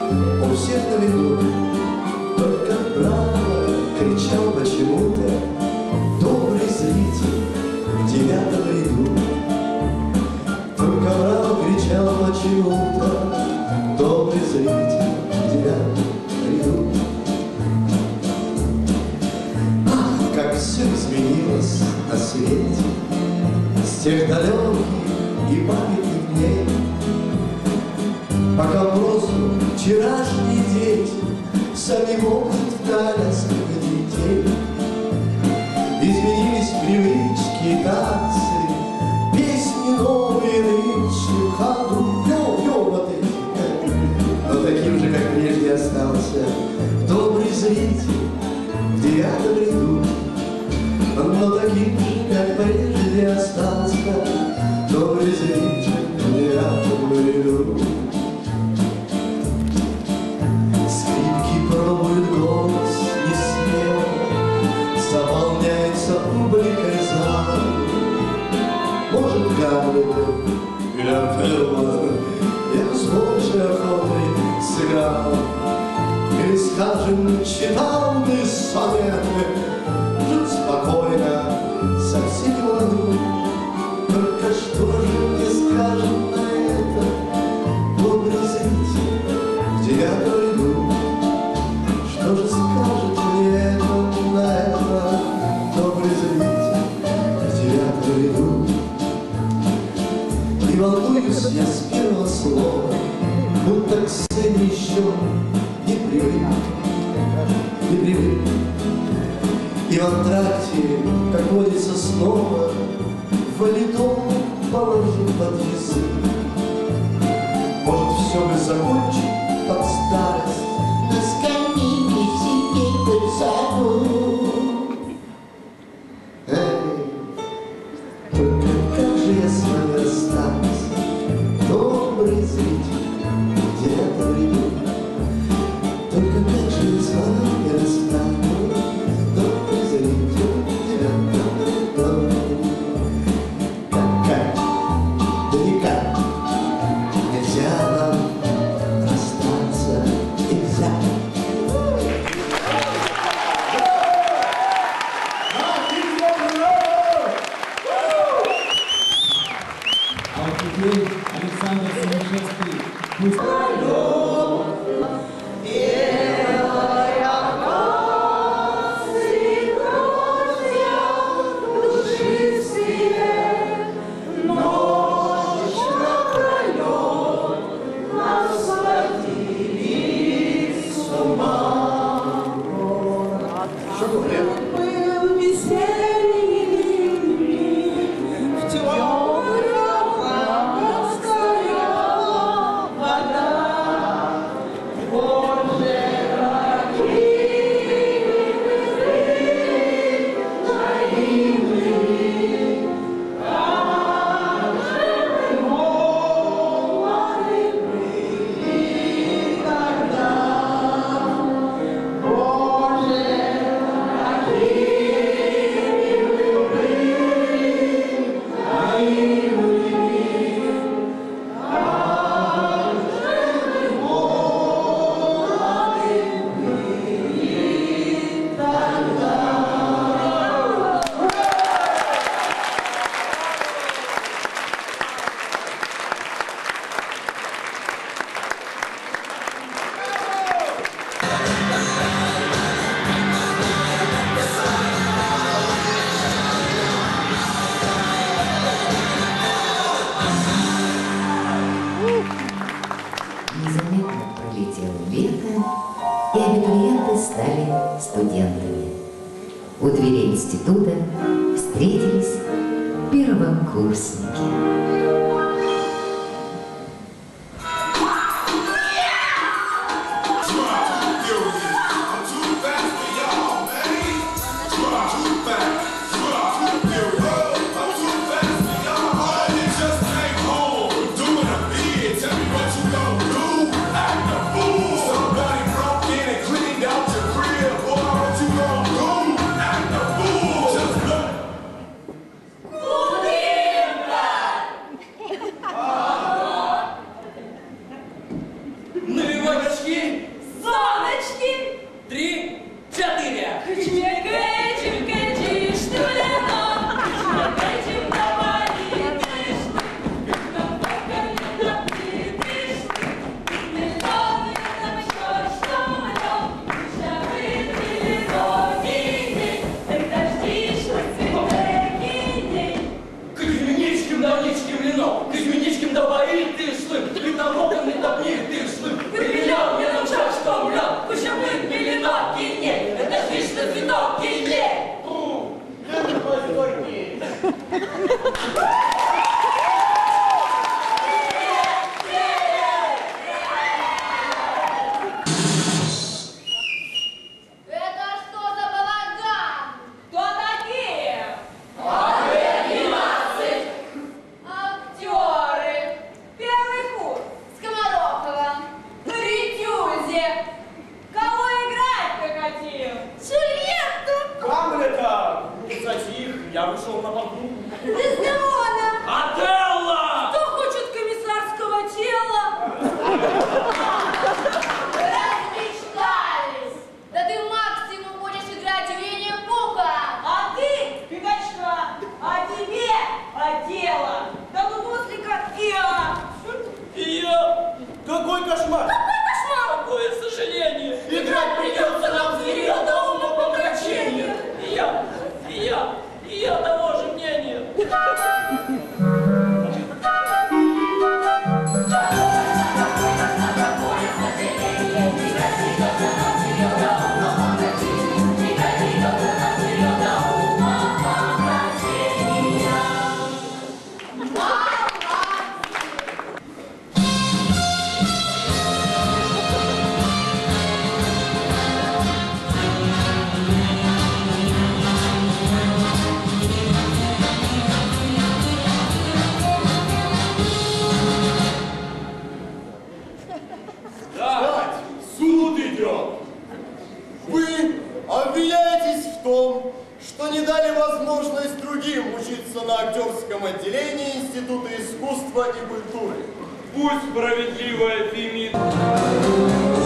У всех на виду, только право кричал почему-то добрый зритель в девятом ряду. Только право кричал почему-то добрый зритель в девятом ряду. Ах, как все изменилось на свете с тех далеких вчерашние дети Сами могут в колясках детей. Изменились привычки танцы, Песни новые нынче ходу. Йо-йо, вот эти. Но таким же, как прежде, остался Добрый зритель в девятом ряду. Но таким же, как прежде, остался Добрый зритель Отелло Я с большей охотой сыграл. Или, скажем, читал И в антракте, как водится снова, Валидол Александр Сумишевский. Дверей института встретились первокурсники. Кировском отделении Института искусства и культуры. Пусть справедливая фемида...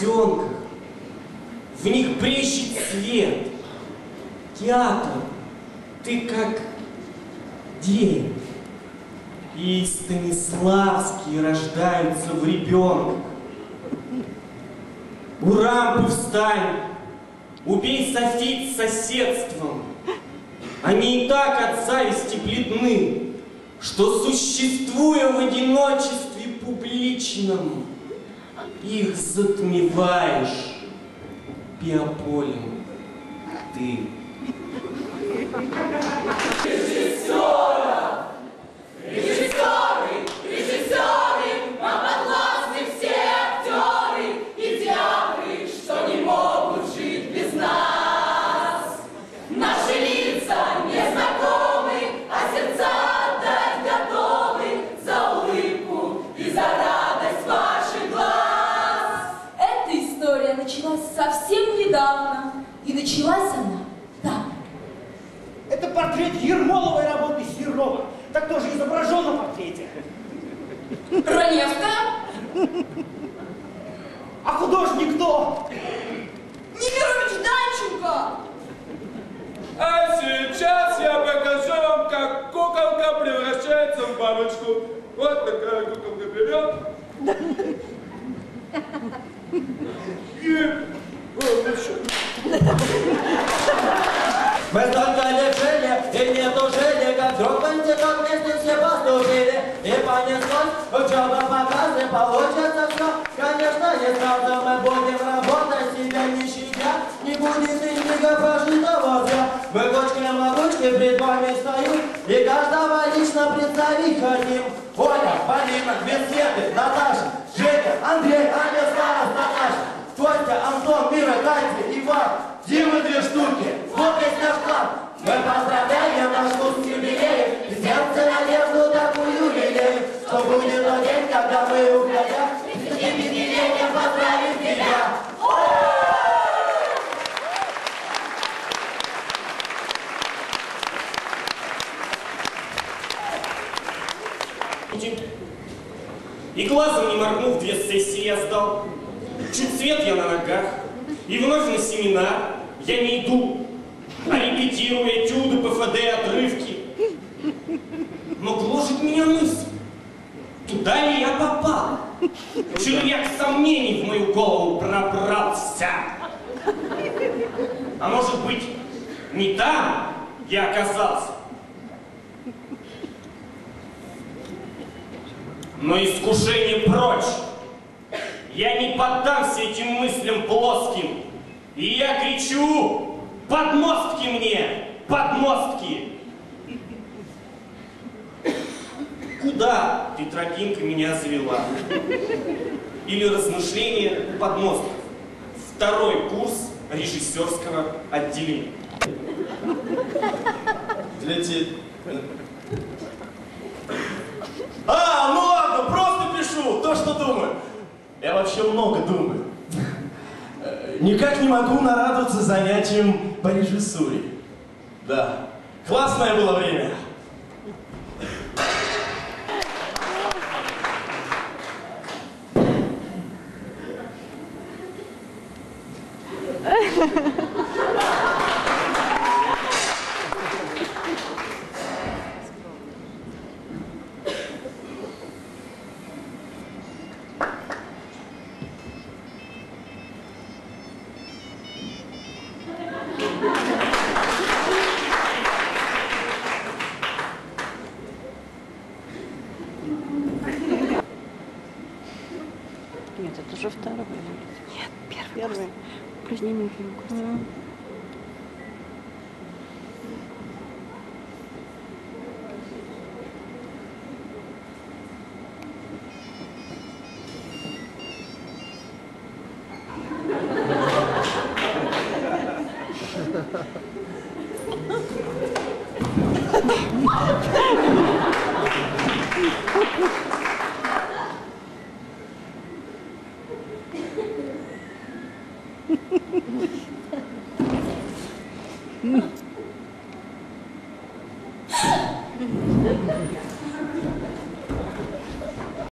глазенках, в них брещет свет. Театр, ты как день. И Станиславские рождаются в ребенка. У рампы встань, убей софит соседством. Они и так от зависти бледны, что, существуя в одиночестве публичном, их затмеваешь Биополем, ты. влюбляется в бабочку. Вот такая куколка берет. И... Мы создали жилье, и нет жилья, как вдруг институт вместе все поступили. И понеслось, учеба показы, получится все. Конечно, не сразу мы будем работать, себя не щадя, не будет и книга прожитого взял зря. Мы кучкой-могучкой пред вами стою, и каждого лично представить хотим. Оля, Полина, Беседы, Наташа, Женя, Андрей, Аня, староста наша. Костя, Антон, Мира, Катя, Иван, Дима две штуки, вот есть наш план. Мы поздравляем наш вуз с юбилеем, сердце надежду такую лелеем, что будет тот день, когда мы уходя, с юбилеем поздравим тебя. И глазом не моргнув, две сессии я сдал. Чуть свет я на ногах, и вновь на семинар я не иду, а репетирую этюды, ПФД, отрывки. Но гложет меня мысль, туда ли я попал? Червяк сомнений в мою голову пробрался. А может быть, не там я оказался? Но искушение прочь. Я не поддамся этим мыслям плоским. И я кричу, подмостки мне, подмостки. Куда ты, тропинка, меня завела? Или размышления подмостков? Второй курс режиссерского отделения. Летит. А, ну ладно, просто пишу то, что думаю. Я вообще много думаю. Э, Никак не могу нарадоваться занятиям по режиссуре. Да, классное было время. Нет, это уже второй. Нет, первый. Первый. Упражнение фильм Ha ha ha!